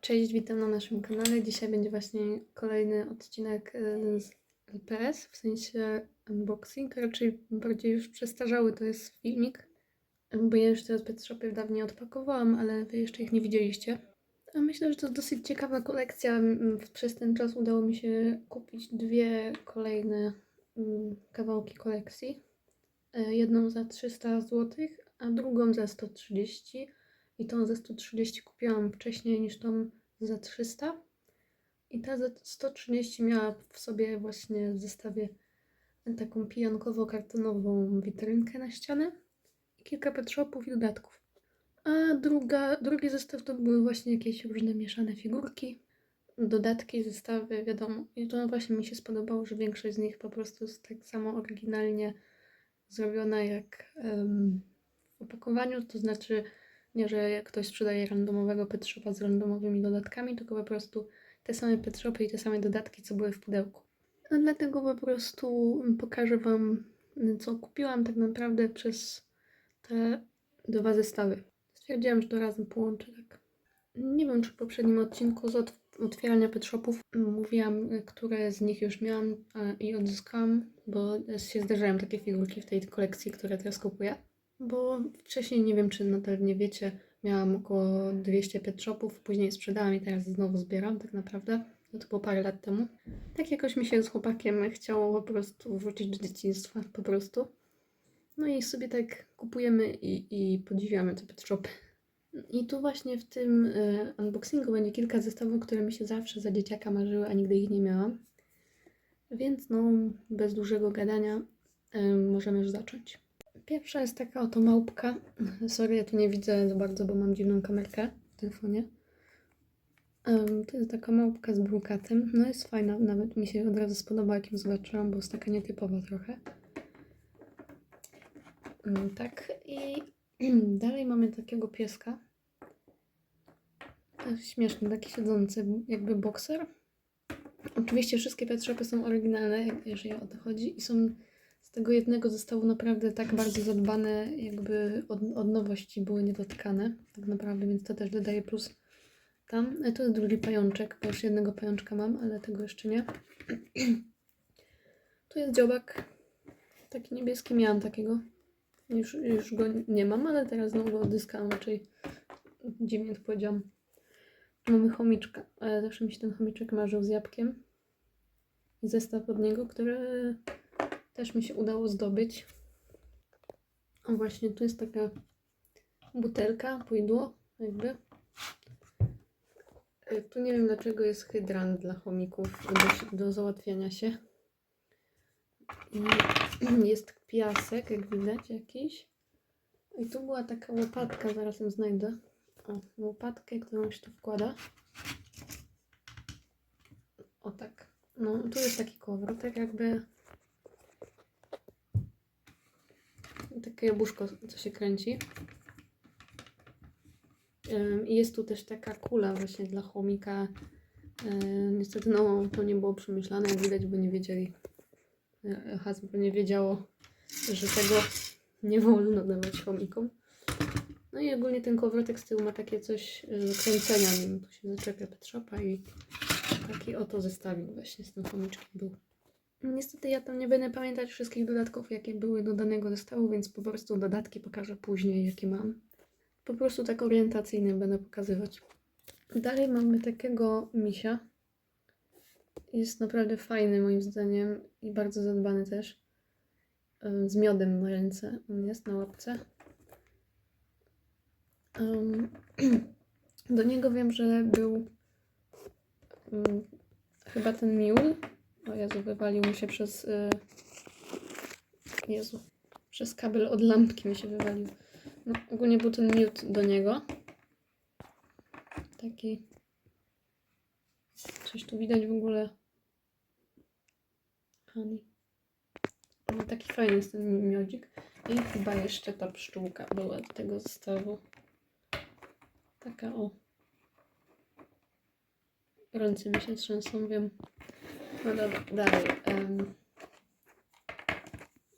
Cześć, witam na naszym kanale. Dzisiaj będzie właśnie kolejny odcinek e, z LPS, w sensie unboxing, raczej bardziej już przestarzały to jest filmik, bo ja już te Pet Shopy dawniej odpakowałam, ale wy jeszcze ich nie widzieliście. A myślę, że to dosyć ciekawa kolekcja. Przez ten czas udało mi się kupić dwie kolejne mm, kawałki kolekcji. E, Jedną za 300 zł, a drugą za 130 i tą za 130 kupiłam wcześniej niż tą za 300. I ta za 130 miała w sobie właśnie w zestawie taką pijankowo-kartonową witrynkę na ścianę i kilka pet shopów i dodatków. A druga, drugi zestaw to były właśnie jakieś różne mieszane figurki, dodatki, zestawy, wiadomo. I to właśnie mi się spodobało, że większość z nich po prostu jest tak samo oryginalnie zrobiona jak em, w opakowaniu, to znaczy nie, że jak ktoś sprzedaje randomowego pet z randomowymi dodatkami, tylko po prostu te same pet i te same dodatki, co były w pudełku. A dlatego po prostu pokażę Wam, co kupiłam tak naprawdę przez te dwa zestawy. Stwierdziłam, że to razem połączę tak. Nie wiem, czy w poprzednim odcinku z ot- otwierania pet shopów mówiłam, które z nich już miałam e, i odzyskałam, bo się zdarzają takie figurki w tej kolekcji, które teraz kupuję. Bo wcześniej, nie wiem czy nadal nie wiecie, miałam około 200 pet shopów, później sprzedałam i teraz znowu zbieram tak naprawdę. No to było parę lat temu. Tak jakoś mi się z chłopakiem chciało po prostu wrócić do dzieciństwa, po prostu. No i sobie tak kupujemy i, i podziwiamy te pet shopy. I tu właśnie w tym y, unboxingu będzie kilka zestawów, które mi się zawsze za dzieciaka marzyły, a nigdy ich nie miałam. Więc no, bez dużego gadania y, możemy już zacząć. Pierwsza jest taka oto małpka. Sorry, ja tu nie widzę za bardzo, bo mam dziwną kamerkę w telefonie. Em, to jest taka małpka z brukatem. No jest fajna, nawet mi się od razu spodoba, jak ją zobaczyłam, bo jest taka nietypowa trochę. Mm, Tak, i dalej mamy takiego pieska. Jest śmieszny, taki siedzący, jakby bokser. Oczywiście wszystkie pet są oryginalne, jeżeli o to chodzi, i są z tego jednego zestawu naprawdę tak bardzo zadbane, jakby od, od nowości były niedotykane, tak naprawdę, więc to też dodaje plus tam. E, To jest drugi pajączek, bo już jednego pajączka mam, ale tego jeszcze nie. Tu jest dziobak, taki niebieski, miałam takiego. Już, już go nie mam, ale teraz znowu go odzyskałam, raczej dziwnie to powiedziałam. Mamy chomiczka, ale zawsze mi się ten chomiczek marzył z jabłkiem. I zestaw od niego, który też mi się udało zdobyć. O właśnie, tu jest taka butelka, pudło, jakby. E, Tu nie wiem dlaczego jest hydrant dla chomików do, do załatwiania się. Jest piasek, jak widać, jakiś. I tu była taka łopatka, zaraz ją znajdę. O, łopatkę, którą się tu wkłada. O tak. No, tu jest taki kołowrotek, jakby takie jabłuszko, co się kręci. I jest tu też taka kula właśnie dla chomika. Niestety no, to nie było przemyślane, jak widać, bo nie wiedzieli. e, Hasbro nie wiedziało, że tego nie wolno dawać chomikom. No i ogólnie ten kołowrotek z tyłu ma takie coś e, kręcenia nim. Tu się zaczepia Pet Shopa i taki oto zestawik właśnie z tym chomiczkiem był. Niestety ja tam nie będę pamiętać wszystkich dodatków, jakie były do danego zestawu, więc po prostu dodatki pokażę później, jakie mam. Po prostu tak orientacyjnie będę pokazywać. Dalej mamy takiego misia. Jest naprawdę fajny moim zdaniem i bardzo zadbany też. Z miodem na ręce on jest, na łapce. Do niego wiem, że był ym, chyba ten miul. O Jezu, wywalił mi się przez... y, Jezu. Przez kabel od lampki mi się wywalił. No, ogólnie był ten miód do niego. Taki... Coś tu widać w ogóle. Honey. No, taki fajny jest ten miodzik. I chyba jeszcze ta pszczółka była do tego zestawu. Taka o. Ręce mi się trzęsą, wiem. No dobra, dalej.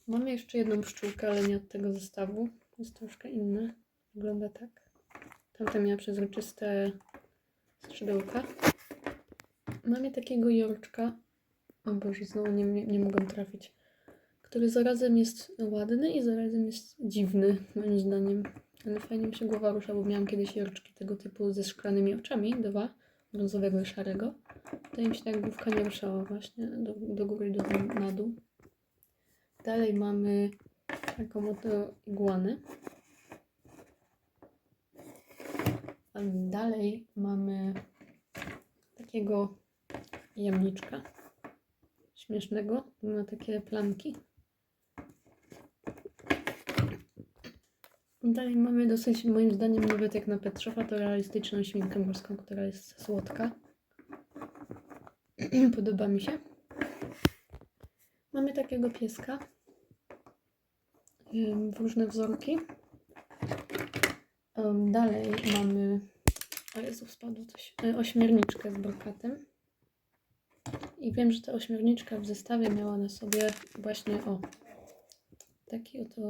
Mamy jeszcze jedną pszczółkę, ale nie od tego zestawu. Jest troszkę inna. Wygląda tak. Tamta miała przezroczyste skrzydełka. Mamy takiego jorczka. O Boże, znowu nie, nie, nie mogę trafić. Który zarazem jest ładny i zarazem jest dziwny, moim zdaniem. Ale fajnie mi się głowa rusza, bo miałam kiedyś jorczki tego typu ze szklanymi oczami, dwa, brązowego i szarego. To im się tak główka nie ruszała właśnie do, do góry do na dół. Dalej mamy taką oto iguanę. A dalej mamy takiego jamniczka śmiesznego. Ma takie plamki. Dalej mamy dosyć, moim zdaniem, nawet jak na Petrzowa, to realistyczną świnkę morską, która jest słodka. Podoba mi się. Mamy takiego pieska w różne wzorki. Dalej mamy. O Jezu, spadło coś. E, Ośmiorniczkę z brokatem. I wiem, że ta ośmiorniczka w zestawie miała na sobie właśnie o taki oto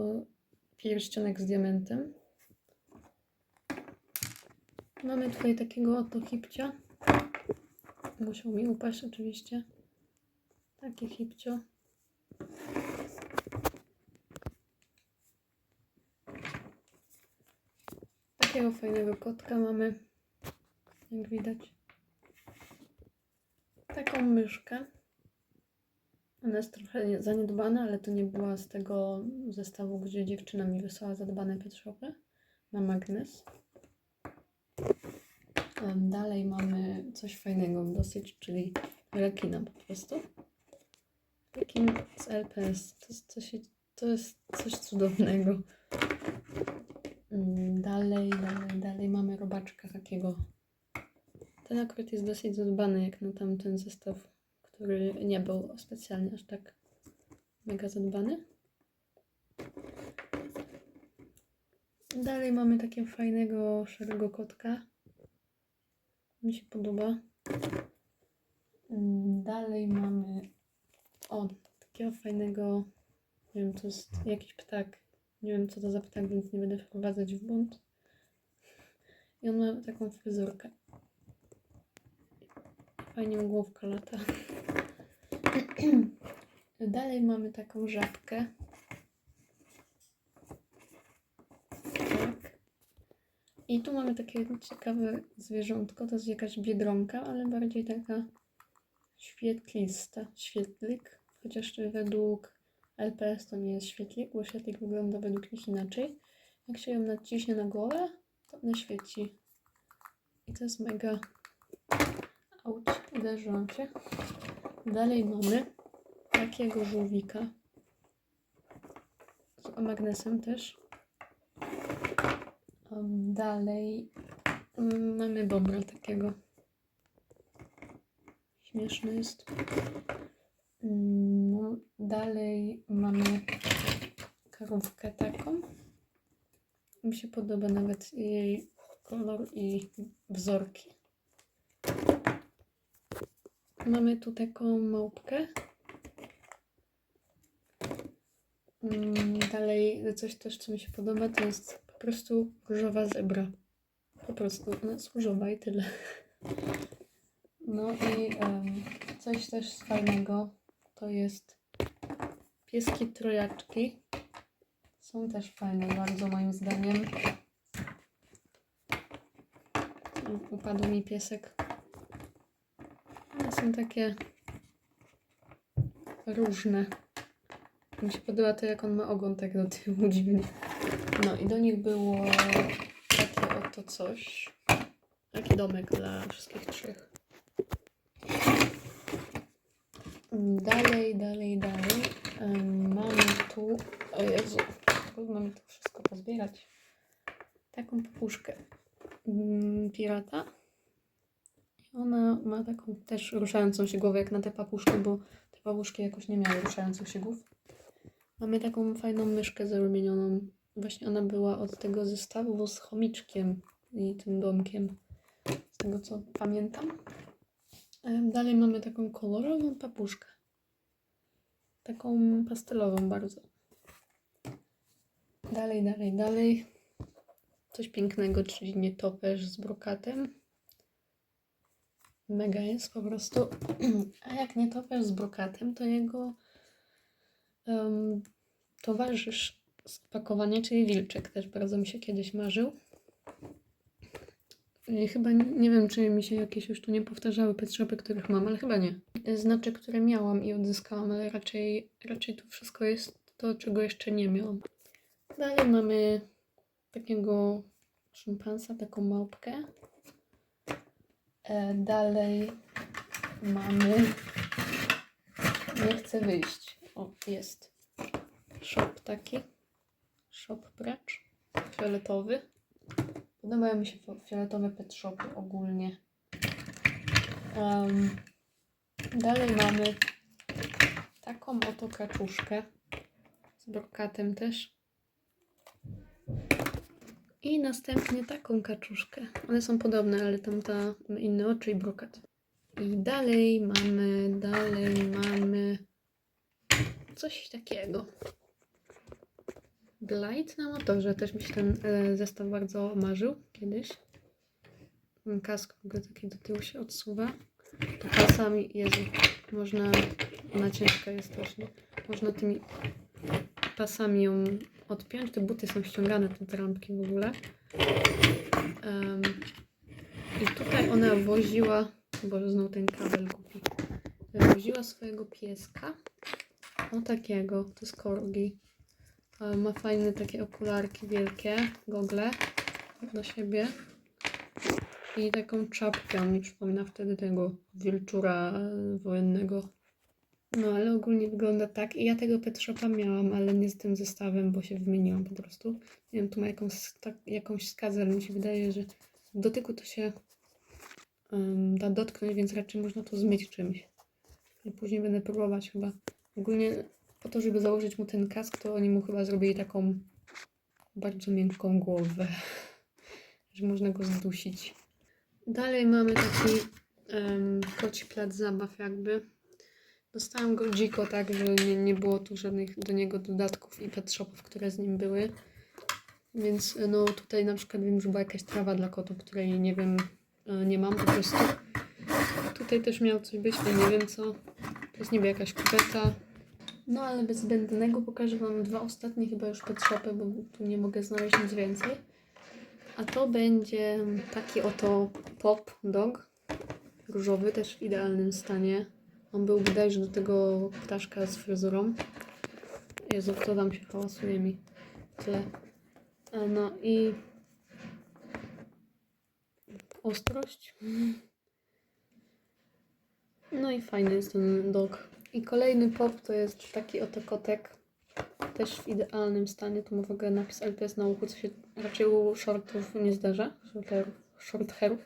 pierścionek z diamentem. Mamy tutaj takiego oto hipcia. Musiał mi upaść oczywiście. Takie hipcio. Takiego fajnego kotka mamy, jak widać. Taką myszkę. Ona jest trochę nie- zaniedbana, ale to nie była z tego zestawu, gdzie dziewczyna mi wysłała zadbane pietrzopy. Ma magnes. Dalej mamy coś fajnego dosyć, czyli rekina po prostu. Rekin z LPS. To jest coś, to jest coś cudownego. Mm, Dalej, dalej, dalej mamy robaczka takiego. Ten akurat jest dosyć zadbany jak na tamten zestaw, który nie był specjalnie aż tak mega zadbany. Dalej mamy takiego fajnego, szarego kotka. Mi się podoba. Mm, Dalej mamy o, takiego fajnego, nie wiem, to jest jakiś ptak. Nie wiem, co to za ptak, więc nie będę wprowadzać w błąd. I on ma taką fryzurkę. Fajnie mu główka lata. Dalej mamy taką żabkę. Tak. I tu mamy takie ciekawe zwierzątko. To jest jakaś biedronka, ale bardziej taka świetlista. Świetlik. Chociaż według LPS to nie jest świetlik, bo świetlik wygląda według nich inaczej. Jak się ją naciśnie na głowę, to ona świeci. I to jest mega Auć, uderzyłam się. Dalej mamy takiego żółwika. Z magnesem też. Dalej mm, mamy bobra takiego. Śmieszny jest. Mm, No, dalej mamy karówkę taką. Mi się podoba nawet jej kolor i wzorki. Mamy tu taką małpkę. Mm, Dalej coś też, co mi się podoba, to jest po prostu różowa zebra. Po prostu, ona jest różowa i tyle. No i em, coś też fajnego to jest pieski trojaczki. Są też fajne bardzo moim zdaniem. Upadł mi piesek. Są takie różne. Mi się podoba to, jak on ma ogon tak do tyłu dziwnie. No i do nich było takie oto coś. Taki domek dla wszystkich trzech. Dalej, dalej, dalej. Mamy tu... O Jezu, trudno mi to wszystko pozbierać. Taką papuszkę mm, pirata. Ona ma taką też ruszającą się głowę jak na te papuszki, bo te papuszki jakoś nie miały ruszających się głów. Mamy taką fajną myszkę zarumienioną. Właśnie ona była od tego zestawu z chomiczkiem i tym domkiem. Z tego co pamiętam. Dalej mamy taką kolorową papuszkę. Taką pastelową bardzo. Dalej, dalej, dalej. Coś pięknego, czyli nietoperz z brokatem. Mega jest po prostu. A jak nie topiasz z brokatem, to jego em, towarzysz z opakowania, czyli wilczek, też bardzo mi się kiedyś marzył. I chyba nie, wiem, czy mi się jakieś już tu nie powtarzały pet których mam, ale chyba nie. Znaczy, które miałam i odzyskałam, ale raczej, raczej tu wszystko jest to, czego jeszcze nie miałam. Dalej mamy takiego szympansa, taką małpkę. E, dalej mamy. Nie chcę wyjść. O, jest. Shop taki. Shop precz. Fioletowy. Podobają mi się fio- fioletowe pet shopy ogólnie. Em, dalej mamy taką oto kaczuszkę. Z brokatem też. I następnie taką kaczuszkę. One są podobne, ale tamta ma inne oczy i brokat. I dalej mamy, dalej mamy coś takiego. Glide na motorze. Też mi się ten e, zestaw bardzo marzył kiedyś. Ten Kask w ogóle taki do tyłu się odsuwa. To pasami, Jezu, można, ona ciężka jest strasznie. Można tymi pasami ją odpiąć. Te buty są ściągane, te trampki w ogóle. Em, I tutaj ona woziła, bo znowu ten kabel kupi. Woziła swojego pieska. O takiego, to jest korgi. E, Ma fajne takie okularki wielkie, gogle do siebie. I taką czapkę, mi przypomina wtedy tego wilczura e, wojennego. No ale ogólnie wygląda tak. I ja tego pet shopa miałam, ale nie z tym zestawem, bo się wymieniłam po prostu. Nie wiem, tu ma jakąś, tak, jakąś skazę, ale mi się wydaje, że w dotyku to się em, da dotknąć, więc raczej można to zmyć czymś. I później będę próbować chyba. Ogólnie po to, żeby założyć mu ten kask, to oni mu chyba zrobili taką bardzo miękką głowę, że można go zdusić. Dalej mamy taki um, koci plac zabaw jakby. Dostałam go dziko, tak, że nie, nie było tu żadnych do niego dodatków i pet shopów, które z nim były. Więc no tutaj na przykład wiem, że była jakaś trawa dla kotów, której nie wiem, e, nie mam po prostu. Tutaj też miał coś być, ale nie wiem co. To jest niby jakaś kubeta. No ale bez zbędnego pokażę Wam dwa ostatnie chyba już pet shopy, bo tu nie mogę znaleźć nic więcej. A to będzie taki oto pop dog. Różowy, też w idealnym stanie. On był bodajże do tego ptaszka z fryzurą. Jezu, kto tam się hałasuje mi. A No i ostrość. No i fajny jest ten dog. I kolejny pop to jest taki oto kotek. Też w idealnym stanie. Tu ma w ogóle napis LPS na co się raczej u shortów nie zdarza. Shorterów, short hairów.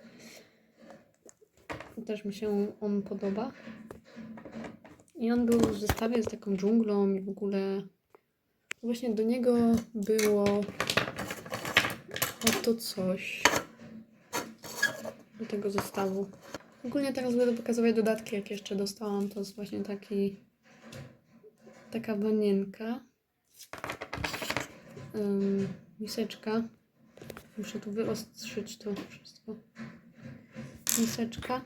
Też mi się on podoba. I on był w zestawie z taką dżunglą i w ogóle właśnie do niego było oto coś do tego zestawu. Ogólnie teraz będę pokazywać dodatki, jak jeszcze dostałam. To jest właśnie taki taka wanienka. Ym, miseczka. Muszę tu wyostrzyć to wszystko. Miseczka.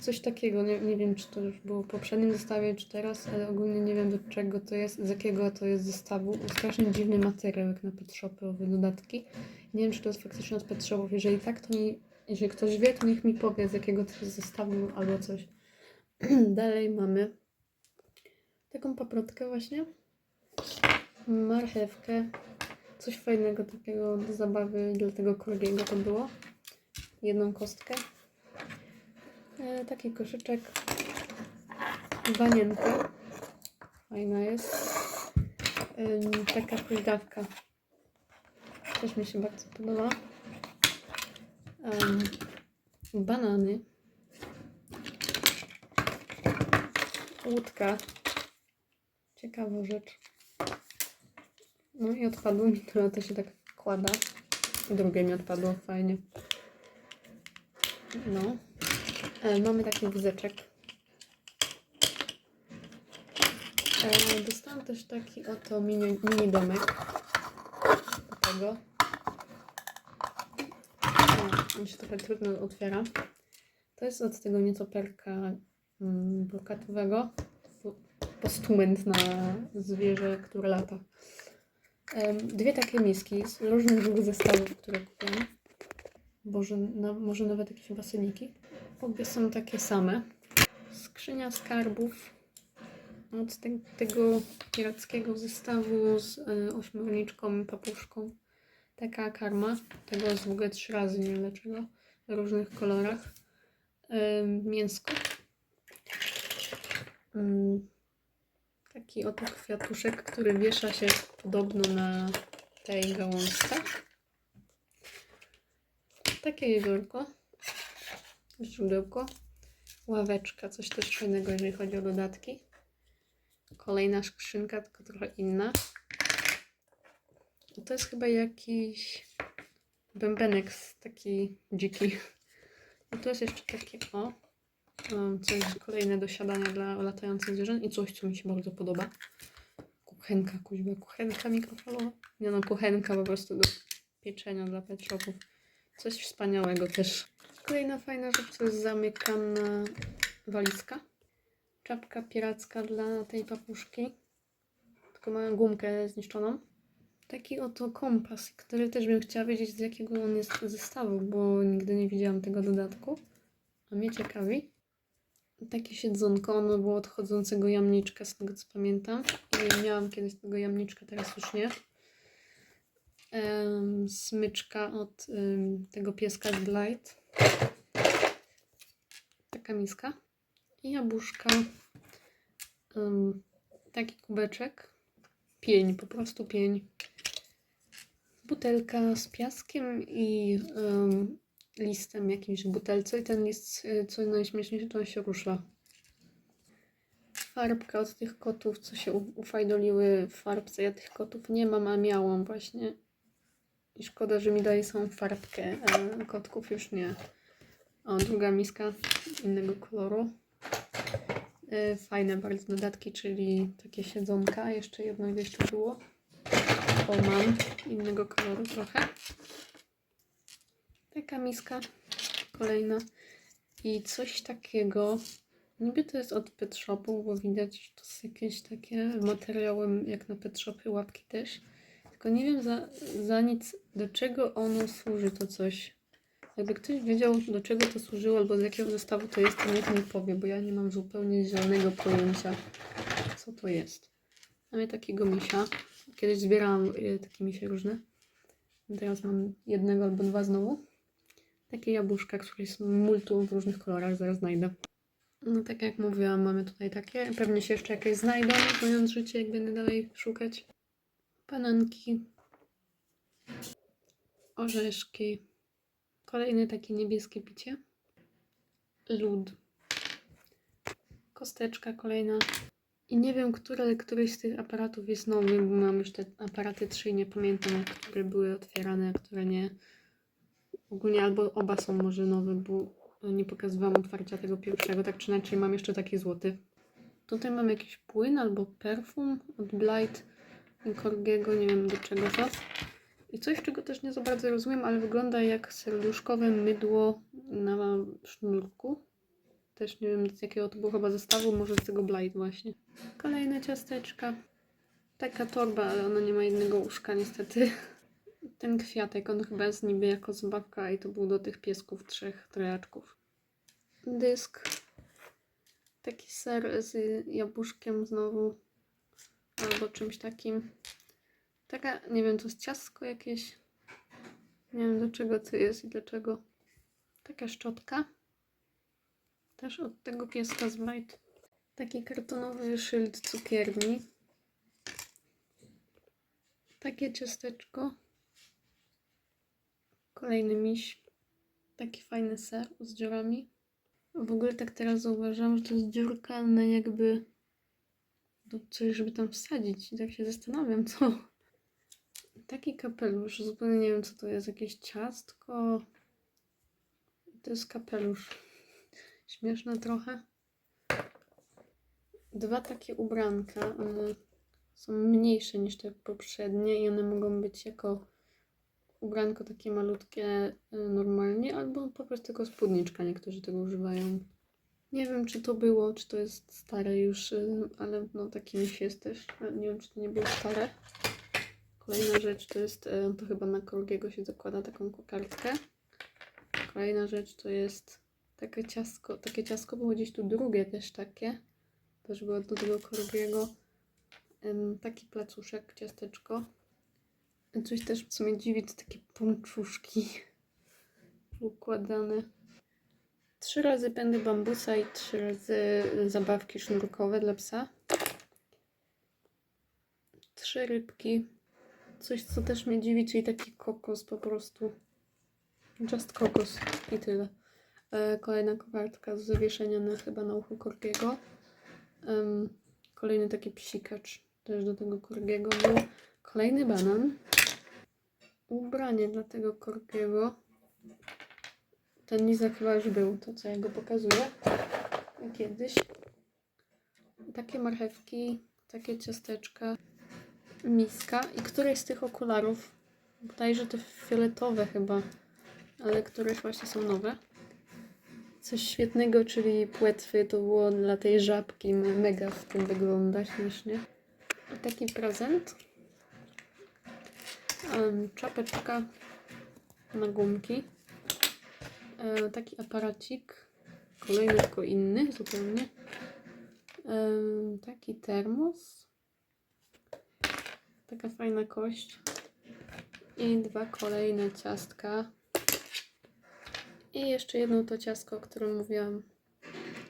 Coś takiego, nie, nie wiem czy to już było w poprzednim zestawie, czy teraz, ale ogólnie nie wiem do czego to jest, z jakiego to jest zestawu. Strasznie dziwny materiał jak na pet dodatki. Nie wiem czy to jest faktycznie od pet shopów. Jeżeli tak, to nie, jeżeli ktoś wie, to niech mi powie z jakiego to jest zestawu albo coś. Dalej mamy taką paprotkę właśnie. Marchewkę. Coś fajnego takiego do zabawy dla tego korgiego to było. Jedną kostkę. E, taki koszyczek. Wanienkę. Fajna jest. Ym, taka huśtawka. Też mi się bardzo podoba. Banany. Łódka. Ciekawa rzecz. No i odpadło mi to, to się tak kłada. Drugie mi odpadło, fajnie. No. E, mamy taki wózeczek. E, dostałam też taki oto mini, mini domek. Do tego. O, on się trochę trudno otwiera. To jest od tego nietoperka mm, brokatowego. Po- Postument na zwierzę, które lata. Em, Dwie takie miski z różnych zestawów, które kupiłam. Boże, no, może nawet jakieś baseniki. Obie są takie same. Skrzynia skarbów od te, tego pirackiego zestawu z y, ośmiorniczką papuszką. Taka karma. Tego ogóle trzy razy, nie wiem dlaczego. W różnych kolorach. Ym, mięsko. Ym, taki oto kwiatuszek, który wiesza się podobno na tej gałązce. Takie jeziorko. Źródełko. Ławeczka, coś też fajnego, jeżeli chodzi o dodatki. Kolejna skrzynka, tylko trochę inna. To jest chyba jakiś bębenek taki dziki. I tu jest jeszcze takie o, coś kolejne do siadania dla latających zwierząt i coś, co mi się bardzo podoba. Kuchenka, kuźba, kuchenka mikrofalowa. Nie no, kuchenka po prostu do pieczenia dla pet shopów. Coś wspaniałego też. Kolejna fajna rzecz to jest zamykana walizka. Czapka piracka dla tej papuszki. Tylko ma gumkę zniszczoną. Taki oto kompas, który też bym chciała wiedzieć z jakiego on jest zestawu, bo nigdy nie widziałam tego dodatku. A mnie ciekawi. Takie siedzonko, ono było odchodzącego jamniczka, z tego co pamiętam. I miałam kiedyś tego jamniczka, teraz już nie. Em, smyczka od em, tego pieska Blight. Taka miska. I jabłuszka. Em, taki kubeczek. Pień, po prostu pień. Butelka z piaskiem i em, listem jakimś w butelce. I ten list, y, co najśmieszniejsze, to on się rusza. Farbka od tych kotów, co się ufajdoliły w farbce. Ja tych kotów nie mam, a miałam właśnie. I szkoda, że mi daje samą farbkę, a kotków już nie. O, druga miska innego koloru. Y, Fajne bardzo dodatki, czyli takie siedzonka. Jeszcze jedno gdzieś tu było. O, mam innego koloru trochę. Taka miska kolejna. I coś takiego. Niby to jest od pet shopu, bo widać, że to jest jakieś takie materiały jak na pet shopy, łapki też. Tylko nie wiem za, za nic, do czego ono służy to coś. Jakby ktoś wiedział, do czego to służyło, albo z jakiego zestawu to jest, to niech mi powie, bo ja nie mam zupełnie zielonego pojęcia, co to jest. Mamy takiego misia. Kiedyś zbierałam y, takie misie różne. Teraz mam jednego albo dwa znowu. Takie jabłuszka, które są multum w różnych kolorach, zaraz znajdę. No tak jak mówiłam, mamy tutaj takie. Pewnie się jeszcze jakieś znajdą, znając życie, jak będę dalej szukać. Bananki. Orzeszki. Kolejne takie niebieskie picie. Lód. Kosteczka kolejna. I nie wiem, który, któryś z tych aparatów jest nowy, bo mam już te aparaty trzy i nie pamiętam, które były otwierane, a które nie. Ogólnie albo oba są może nowe, bo nie pokazywałam otwarcia tego pierwszego, tak czy inaczej mam jeszcze taki złoty. Tutaj mam jakiś płyn albo perfum od Blight Corgiego, nie wiem do czego to. I coś, czego też nie za bardzo rozumiem, ale wygląda jak serduszkowe mydło na sznurku. Też nie wiem z jakiego to było chyba zestawu, może z tego Blight właśnie. Kolejne ciasteczka. Taka torba, ale ona nie ma jednego łóżka niestety. Ten kwiatek, on chyba jest niby jako zabawka i to był do tych piesków trzech trojaczków. Dysk. Taki ser z jabłuszkiem znowu. Albo czymś takim. Taka, nie wiem, to jest ciastko jakieś. Nie wiem do czego to jest i dlaczego. Taka szczotka. Też od tego pieska z Blight. Taki kartonowy szyld cukierni. Takie ciasteczko. Kolejny miś. Taki fajny ser z dziurami. W ogóle tak teraz zauważyłam, że to jest dziurka na jakby do coś, żeby tam wsadzić. I tak się zastanawiam, co. Taki kapelusz. Zupełnie nie wiem, co to jest. Jakieś ciastko. To jest kapelusz. Śmieszne trochę. Dwa takie ubranka. One są mniejsze niż te poprzednie i one mogą być jako ubranko takie malutkie y, normalnie, albo po prostu tylko spódniczka, niektórzy tego używają. Nie wiem, czy to było, czy to jest stare już, y, ale no taki miś jest też. Nie wiem, czy to nie było stare. Kolejna rzecz to jest, y, to chyba na Korgiego się zakłada taką kokardkę. Kolejna rzecz to jest takie ciasko, takie ciasko było gdzieś tu drugie też takie. Też było do tego Korgiego. Taki placuszek, ciasteczko. Coś też, co mnie dziwi, to takie pączuszki układane. Trzy razy pędy bambusa i trzy razy zabawki sznurkowe dla psa. Trzy rybki. Coś, co też mnie dziwi, czyli taki kokos po prostu. Just kokos i tyle. E, kolejna kokardka z zawieszenia na, chyba na uchu Korgiego. Kolejny taki psikacz też do tego Korgiego był. Kolejny banan. Ubranie dla tego Korgiego. Ten lizak chyba już był, to co ja go pokazuję. Kiedyś. Takie marchewki, takie ciasteczka, miska. I któreś z tych okularów, bodajże te fioletowe chyba, ale któreś właśnie są nowe. Coś świetnego, czyli płetwy, to było dla tej żabki, me- mega w tym wygląda śmiesznie. I taki prezent. Em, czapeczka na gumki. E, taki aparacik. Kolejny, tylko inny zupełnie. Em, taki termos. Taka fajna kość. I dwa kolejne ciastka. I jeszcze jedno to ciastko, o którym mówiłam.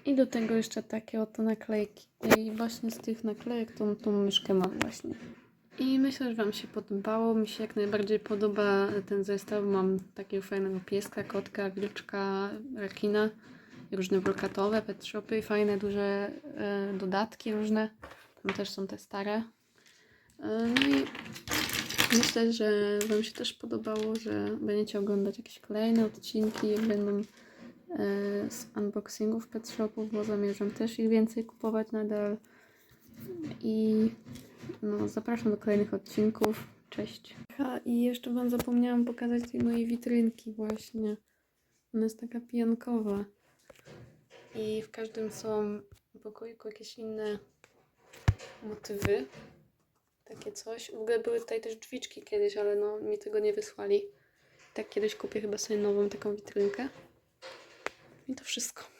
I do tego jeszcze takie oto naklejki. I właśnie z tych naklejek tą, tą myszkę mam właśnie. I myślę, że Wam się podobało. Mi się jak najbardziej podoba ten zestaw. Mam takiego fajnego pieska, kotka, wilczka, rekina. i Różne brokatowe, pet shopy, fajne, duże e, dodatki różne. Tam też są te stare. E, no i myślę, że Wam się też podobało, że będziecie oglądać jakieś kolejne odcinki, jak będą e, z unboxingów pet shopów, bo zamierzam też ich więcej kupować nadal. I no, zapraszam do kolejnych odcinków. Cześć. Ha, i jeszcze Wam zapomniałam pokazać tej mojej witrynki właśnie. Ona jest taka pijankowa. I w każdym są pokoiku jakieś inne motywy. Takie coś. W ogóle były tutaj też drzwiczki kiedyś, ale no mi tego nie wysłali. Tak kiedyś kupię chyba sobie nową taką witrynkę. I to wszystko.